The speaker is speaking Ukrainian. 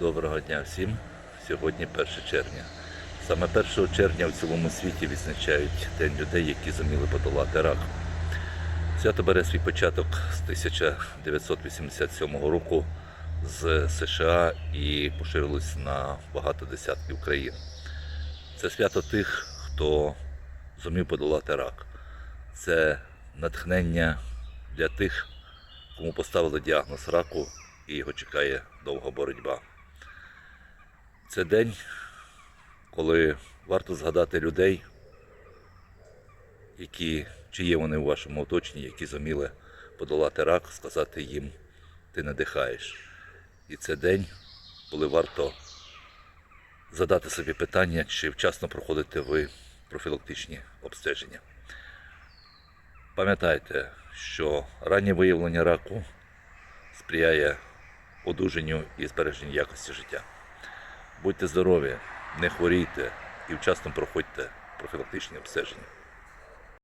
Доброго дня всім. Сьогодні 1 червня. Саме 1 червня в цілому світі відзначають День людей, які зуміли подолати рак. Свято бере свій початок з 1987 року з США і поширилось на багато десятків країн. Це свято тих, хто зумів подолати рак. Це натхнення для тих, кому поставили діагноз раку і його чекає довга боротьба. Це день, коли варто згадати людей, які, чи є вони у вашому оточенні, які зуміли подолати рак, сказати їм, ти надихаєш. І це день, коли варто задати собі питання, чи вчасно проходите ви профілактичні обстеження. Пам'ятайте, що раннє виявлення раку сприяє одужанню і збереженню якості життя. Будьте здорові, не хворійте і вчасно проходьте профілактичні обстеження.